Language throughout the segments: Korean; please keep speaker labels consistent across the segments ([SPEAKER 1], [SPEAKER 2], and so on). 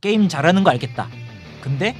[SPEAKER 1] 게임 잘하는 거 알겠다. 근데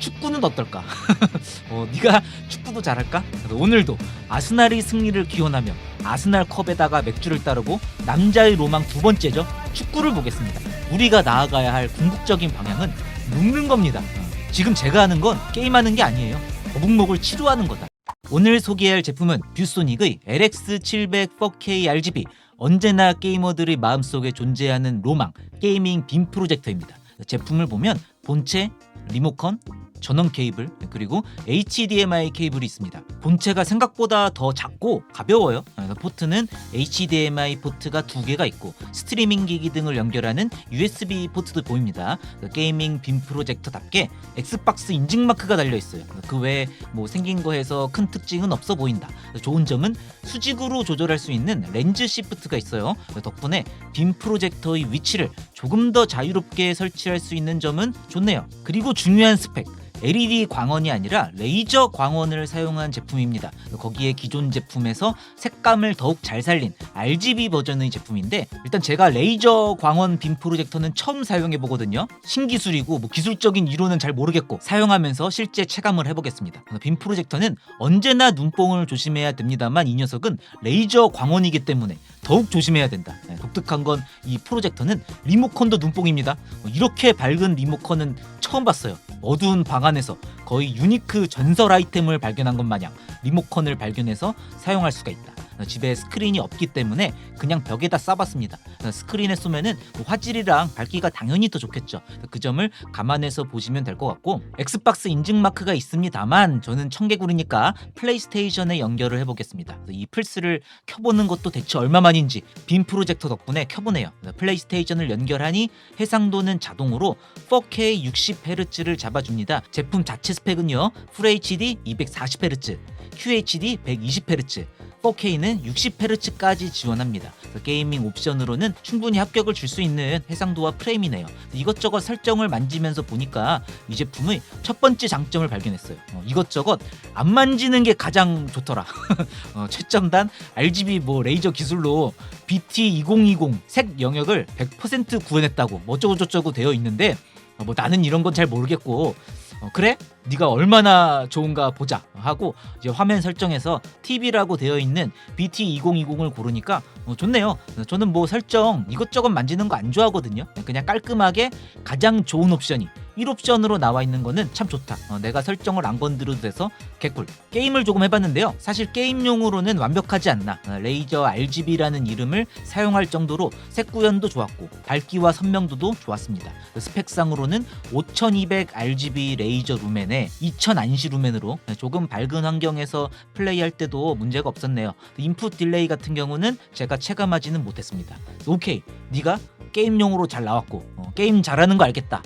[SPEAKER 1] 축구는 어떨까? 어, 네가 축구도 잘할까? 그래서 오늘도 아스날이 승리를 기원하며 아스날 컵에다가 맥주를 따르고 남자의 로망 두 번째죠. 축구를 보겠습니다. 우리가 나아가야 할 궁극적인 방향은 눕는 겁니다. 어, 지금 제가 하는 건 게임하는 게 아니에요. 거북목을 치료하는 거다. 오늘 소개할 제품은 뷰소닉의 LX700 4K RGB 언제나 게이머들의 마음속에 존재하는 로망 게이밍 빔 프로젝터입니다. 제품을 보면 본체, 리모컨, 전원 케이블 그리고 HDMI 케이블이 있습니다. 본체가 생각보다 더 작고 가벼워요. 포트는 HDMI 포트가 두 개가 있고 스트리밍 기기 등을 연결하는 USB 포트도 보입니다. 그 게이밍 빔 프로젝터답게 엑스박스 인증 마크가 달려 있어요. 그 외에 뭐 생긴 거에서 큰 특징은 없어 보인다. 좋은 점은 수직으로 조절할 수 있는 렌즈 시프트가 있어요. 덕분에 빔 프로젝터의 위치를 조금 더 자유롭게 설치할 수 있는 점은 좋네요. 그리고 중요한 스펙. LED 광원이 아니라 레이저 광원을 사용한 제품입니다. 거기에 기존 제품에서 색감을 더욱 잘 살린 RGB 버전의 제품인데 일단 제가 레이저 광원 빔 프로젝터는 처음 사용해 보거든요. 신기술이고 뭐 기술적인 이론은 잘 모르겠고 사용하면서 실제 체감을 해보겠습니다. 빔 프로젝터는 언제나 눈뽕을 조심해야 됩니다만 이 녀석은 레이저 광원이기 때문에 더욱 조심해야 된다. 네, 독특한 건 이 프로젝터는 리모컨도 눈뽕입니다. 어, 이렇게 밝은 리모컨은 처음 봤어요. 어두운 방 안에 서 거의 유니크 전설 아이템을 발견한 것 마냥 리모컨을 발견해서 사용할 수가 있다. 어, 집에 스크린이 없기 때문에 그냥 벽에다 쏴봤습니다. 어, 스크린에 쏘면은 뭐 화질이랑 밝기가 당연히 더 좋겠죠. 그 점을 감안해서 보시면 될 것 같고 엑스박스 인증 마크가 있습니다만 저는 청개구리니까 플레이스테이션에 연결을 해보겠습니다. 이 플스를 켜보는 것도 대체 얼마만인지 빔 프로젝터 덕분에 켜보네요. 플레이스테이션을 연결하니 해상도는 자동으로 4K 60Hz를 잡아줍니다. 제품 자체 스펙은요, FHD 240Hz, QHD 120Hz, 4K는 60Hz까지 지원합니다. 그래서 게이밍 옵션으로는 충분히 합격을 줄 수 있는 해상도와 프레임이네요. 이것저것 설정을 만지면서 보니까 이 제품의 첫 번째 장점을 발견했어요. 어, 이것저것 안 만지는 게 가장 좋더라. 어, 최첨단 RGB 뭐 레이저 기술로 BT2020 색 영역을 100% 구현했다고 뭐 어쩌고저쩌고 되어 있는데 어, 뭐 나는 이런 건 잘 모르겠고 어, 그래? 네가 얼마나 좋은가 보자 하고 이제 화면 설정에서 TV라고 되어 있는 BT2020을 고르니까 어, 좋네요. 저는 뭐 설정 이것저것 만지는 거 안 좋아하거든요. 그냥 깔끔하게 가장 좋은 옵션이 1 옵션으로 나와 있는 거는 참 좋다. 어, 내가 설정을 안 건드려도 돼서 개꿀. 게임을 조금 해봤는데요. 사실 게임용으로는 완벽하지 않나. 어, 레이저 RGB라는 이름을 사용할 정도로 색 구현도 좋았고 밝기와 선명도도 좋았습니다. 그 스펙상으로는 5200 RGB 레이저 루멘에 2000 안시 루멘으로 조금 밝은 환경에서 플레이할 때도 문제가 없었네요. 인풋 딜레이 같은 경우는 제가 체감하지는 못했습니다. 오케이, 네가 게임용으로 잘 나왔고 어, 게임 잘하는 거 알겠다.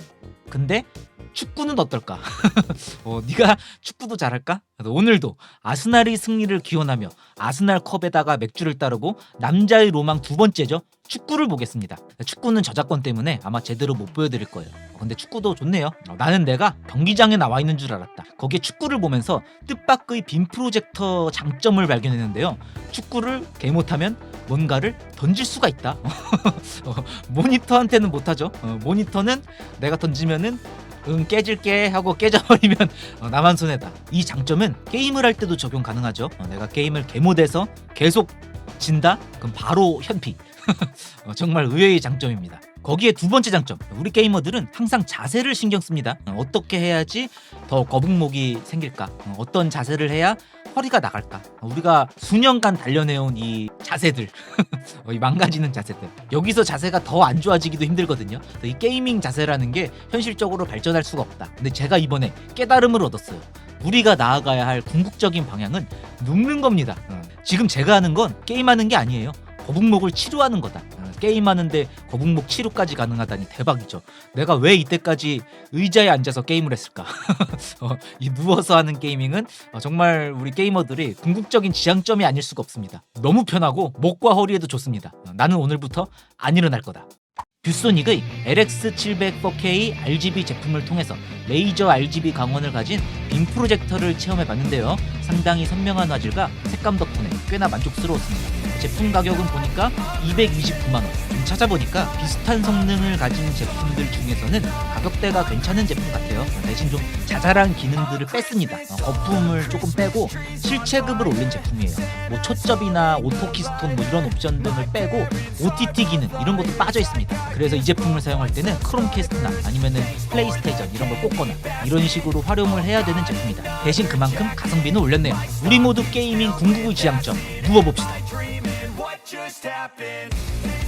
[SPEAKER 1] 근데 축구는 어떨까? 어, 네가 축구도 잘할까? 오늘도 아스날이 승리를 기원하며 아스날 컵에다가 맥주를 따르고 남자의 로망 두 번째죠. 축구를 보겠습니다. 축구는 저작권 때문에 아마 제대로 못 보여드릴 거예요. 어, 근데 축구도 좋네요. 어, 나는 내가 경기장에 나와 있는 줄 알았다. 거기에 축구를 보면서 뜻밖의 빔 프로젝터 장점을 발견했는데요. 축구를 개 못하면 뭔가를 던질 수가 있다. 어, 모니터한테는 못하죠. 어, 모니터는 내가 던지면은 응 깨질게 하고 깨져버리면 어, 나만 손해다. 이 장점은 게임을 할 때도 적용 가능하죠. 어, 내가 게임을 개못해서 계속 진다? 그럼 바로 현피. 어, 정말 의외의 장점입니다. 거기에 두 번째 장점. 우리 게이머들은 항상 자세를 신경 씁니다. 어, 어떻게 해야지 더 거북목이 생길까? 어, 어떤 자세를 해야 허리가 나갈까? 어, 우리가 수년간 단련해온 이 자세들, 어, 이 망가지는 자세들. 여기서 자세가 더 안 좋아지기도 힘들거든요. 이 게이밍 자세라는 게 현실적으로 발전할 수가 없다. 근데 제가 이번에 깨달음을 얻었어요. 우리가 나아가야 할 궁극적인 방향은 눕는 겁니다. 어, 지금 제가 하는 건 게임하는 게 아니에요. 거북목을 치료하는 거다. 어, 게임하는데 거북목 치료까지 가능하다니 대박이죠. 내가 왜 이때까지 의자에 앉아서 게임을 했을까? 어, 이 누워서 하는 게이밍은 어, 정말 우리 게이머들이 궁극적인 지향점이 아닐 수가 없습니다. 너무 편하고 목과 허리에도 좋습니다. 어, 나는 오늘부터 안 일어날 거다. 뷰소닉의 LX700 4K RGB 제품을 통해서 레이저 RGB 강원을 가진 빔 프로젝터를 체험해 봤는데요. 상당히 선명한 화질과 색감 덕분에 꽤나 만족스러웠습니다. 제품 가격은 보니까 229만 원. 좀 찾아보니까 비슷한 성능을 가진 제품들 중에서는 가격대가 괜찮은 제품 같아요. 대신 좀 자잘한 기능들을 뺐습니다. 어, 거품을 조금 빼고 실체급을 올린 제품이에요. 뭐 초점이나 오토키스톤 뭐 이런 옵션 등을 빼고 OTT 기능 이런 것도 빠져 있습니다. 그래서 이 제품을 사용할 때는 크롬캐스트나 아니면은 플레이스테이션 이런 걸 꽂거나 이런 식으로 활용을 해야 되는 제품이다. 대신 그만큼 가성비는 올렸네요. 우리 모두 게이밍 궁극의 지향점 누워봅시다.
[SPEAKER 2] just happened.